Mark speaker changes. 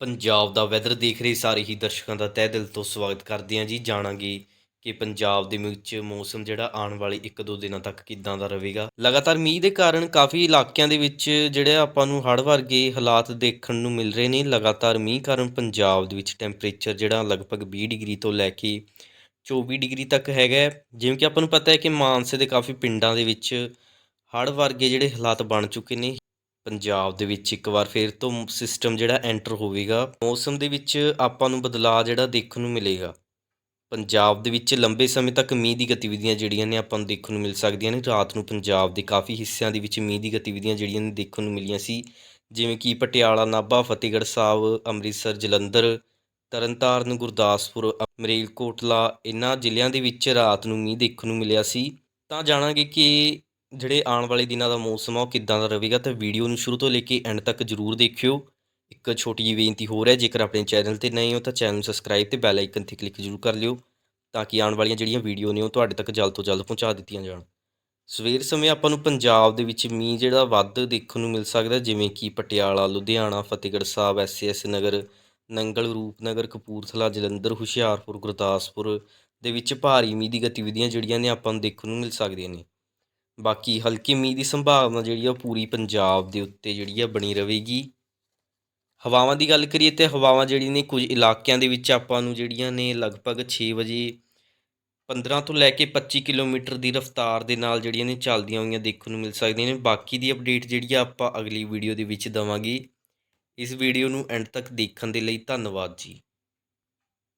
Speaker 1: ਪੰਜਾਬ ਦਾ weather ਦੇਖ ਰਹੇ ਸਾਰੇ ਹੀ ਦਰਸ਼ਕਾਂ ਦਾ ਤਹਿ ਦਿਲ ਤੋਂ ਸਵਾਗਤ ਕਰਦੇ ਹਾਂ ਜੀ। ਜਾਣਾਂਗੇ ਕਿ ਪੰਜਾਬ ਦੇ ਵਿੱਚ ਮੌਸਮ ਜਿਹੜਾ ਆਉਣ ਵਾਲੇ 1-2 ਦਿਨਾਂ ਤੱਕ ਕਿੱਦਾਂ ਦਾ ਰਹੇਗਾ। ਲਗਾਤਾਰ ਮੀਂਹ ਦੇ ਕਾਰਨ ਕਾਫੀ ਇਲਾਕਿਆਂ ਦੇ ਵਿੱਚ ਜਿਹੜੇ ਆਪਾਂ ਨੂੰ ਹੜ੍ਹ ਵਰਗੇ ਹਾਲਾਤ ਦੇਖਣ ਨੂੰ ਮਿਲ ਰਹੇ ਨੇ। ਲਗਾਤਾਰ ਮੀਂਹ ਕਾਰਨ ਪੰਜਾਬ ਦੇ ਵਿੱਚ ਟੈਂਪਰੇਚਰ ਜਿਹੜਾ ਲਗਭਗ 20 ਡਿਗਰੀ ਤੋਂ ਲੈ ਕੇ 24 ਡਿਗਰੀ ਤੱਕ ਹੈਗਾ ਜਿਵੇਂ ਕਿ ਆਪਾਂ ਨੂੰ ਪਤਾ ਹੈ ਕਿ ਮਾਨਸੇ ਦੇ ਕਾਫੀ ਪਿੰਡਾਂ ਦੇ ਵਿੱਚ ਹੜ੍ਹ ਵਰਗੇ ਜਿਹੜੇ ਹਾਲਾਤ ਬਣ ਚੁੱਕੇ ਨੇ। ਪੰਜਾਬ ਦੇ ਵਿੱਚ ਇੱਕ ਵਾਰ ਫਿਰ ਤੋਂ ਸਿਸਟਮ ਜਿਹੜਾ ਐਂਟਰ ਹੋਵੇਗਾ, ਮੌਸਮ ਦੇ ਵਿੱਚ ਆਪਾਂ ਨੂੰ ਬਦਲਾਅ ਜਿਹੜਾ ਦੇਖਣ ਨੂੰ ਮਿਲੇਗਾ। ਪੰਜਾਬ ਦੇ ਵਿੱਚ ਲੰਬੇ ਸਮੇਂ ਤੱਕ ਮੀਂਹ ਦੀ ਗਤੀਵਿਧੀਆਂ ਜਿਹੜੀਆਂ ਨੇ ਆਪਾਂ ਨੂੰ ਦੇਖਣ ਨੂੰ ਮਿਲ ਸਕਦੀਆਂ ਨੇ। ਰਾਤ ਨੂੰ ਪੰਜਾਬ ਦੇ ਕਾਫੀ ਹਿੱਸਿਆਂ ਦੇ ਵਿੱਚ ਮੀਂਹ ਦੀ ਗਤੀਵਿਧੀਆਂ ਜਿਹੜੀਆਂ ਨੇ ਦੇਖਣ ਨੂੰ ਮਿਲੀਆਂ ਸੀ। ਜਿਵੇਂ ਕਿ ਪਟਿਆਲਾ, ਨਾਭਾ, ਫਤਿਹਗੜ੍ਹ ਸਾਹਿਬ, ਅੰਮ੍ਰਿਤਸਰ, ਜਲੰਧਰ, ਤਰਨਤਾਰਨ, ਗੁਰਦਾਸਪੁਰ, ਮਰੇਲਕੋਟਲਾ, ਇਹਨਾਂ ਜ਼ਿਲ੍ਹਿਆਂ ਦੇ ਵਿੱਚ ਰਾਤ ਨੂੰ ਮੀਂਹ ਦੇਖਣ ਨੂੰ ਮਿਲਿਆ ਸੀ। ਤਾਂ ਜਾਣਾਂਗੇ ਕਿ ਜਿਹੜੇ ਆਉਣ ਵਾਲੇ ਦਿਨਾਂ ਦਾ ਮੌਸਮ ਆ, ਉਹ ਕਿੱਦਾਂ ਦਾ ਰਹੇਗਾ ਤਾਂ ਵੀਡੀਓ ਨੂੰ ਸ਼ੁਰੂ ਤੋਂ ਲੈ ਕੇ ਐਂਡ ਤੱਕ ਜਰੂਰ ਦੇਖਿਓ। ਇੱਕ ਛੋਟੀ ਜਿਹੀ ਬੇਨਤੀ ਹੋਰ ਹੈ, ਜੇਕਰ ਆਪਣੇ ਚੈਨਲ ਤੇ ਨਏ ਹੋ ਤਾਂ ਚੈਨਲ ਨੂੰ ਸਬਸਕ੍ਰਾਈਬ ਤੇ ਬੈਲ ਆਈਕਨ ਤੇ ਕਲਿੱਕ ਜਰੂਰ ਕਰ ਲਿਓ, ਤਾਂ ਕਿ ਆਉਣ ਵਾਲੀਆਂ ਜਿਹੜੀਆਂ ਵੀਡੀਓ ਨੇ ਉਹ ਤੁਹਾਡੇ ਤੱਕ ਜਲਦ ਤੋਂ ਜਲਦ ਪਹੁੰਚਾ ਦਿੱਤੀਆਂ ਜਾਣ। ਸਵੇਰ ਸਮੇਂ ਆਪਾਂ ਨੂੰ ਪੰਜਾਬ ਦੇ ਵਿੱਚ ਮੀਂਹ ਜਿਹੜਾ ਵੱਧ ਦੇਖਣ ਨੂੰ ਮਿਲ ਸਕਦਾ, ਜਿਵੇਂ ਕਿ ਪਟਿਆਲਾ, ਲੁਧਿਆਣਾ, ਫਤਿਹਗੜ੍ਹ ਸਾਹਿਬ ਐਸਐਸ ਨਗਰ, ਨੰਗਲ, ਰੂਪਨਗਰ, ਕਪੂਰਥਲਾ, ਜਲੰਧਰ, ਹੁਸ਼ਿਆਰਪੁਰ, ਗੁਰਦਾਸਪੁਰ ਦੇ ਵਿੱਚ ਭਾਰੀ ਮੀਂਹ ਦੀ ਗਤੀਵਿਧੀਆਂ ਜਿਹੜੀਆਂ ਨੇ ਆਪਾਂ ਨੂੰ ਦੇਖਣ ਨੂੰ ਮਿਲ ਸਕਦੀਆਂ ਨੇ। ਬਾਕੀ ਹਲਕੀ ਮੀਂਹ ਦੀ ਸੰਭਾਵਨਾ ਜਿਹੜੀ ਆ ਉਹ ਪੂਰੀ ਪੰਜਾਬ ਦੇ ਉੱਤੇ ਜਿਹੜੀ ਆ ਬਣੀ ਰਹੇਗੀ। ਹਵਾਵਾਂ ਦੀ ਗੱਲ ਕਰੀਏ ਤੇ ਹਵਾਵਾਂ ਜਿਹੜੀ ਨੇ ਕੁਝ ਇਲਾਕਿਆਂ ਦੇ ਵਿੱਚ ਆਪਾਂ ਨੂੰ ਜਿਹੜੀਆਂ ਨੇ ਲਗਭਗ 6 ਵਜੇ 15 ਤੋਂ ਲੈ ਕੇ 25 ਕਿਲੋਮੀਟਰ ਦੀ ਰਫ਼ਤਾਰ ਦੇ ਨਾਲ ਜਿਹੜੀਆਂ ਨੇ ਚੱਲਦੀਆਂ ਹੋਈਆਂ ਦੇਖਣ ਨੂੰ ਮਿਲ ਸਕਦੀਆਂ ਨੇ। ਬਾਕੀ ਦੀ ਅਪਡੇਟ ਜਿਹੜੀ ਆ ਆਪਾਂ ਅਗਲੀ ਵੀਡੀਓ ਦੇ ਵਿੱਚ ਦਵਾਂਗੇ। ਇਸ ਵੀਡੀਓ ਨੂੰ ਐਂਡ ਤੱਕ ਦੇਖਣ ਦੇ ਲਈ ਧੰਨਵਾਦ ਜੀ।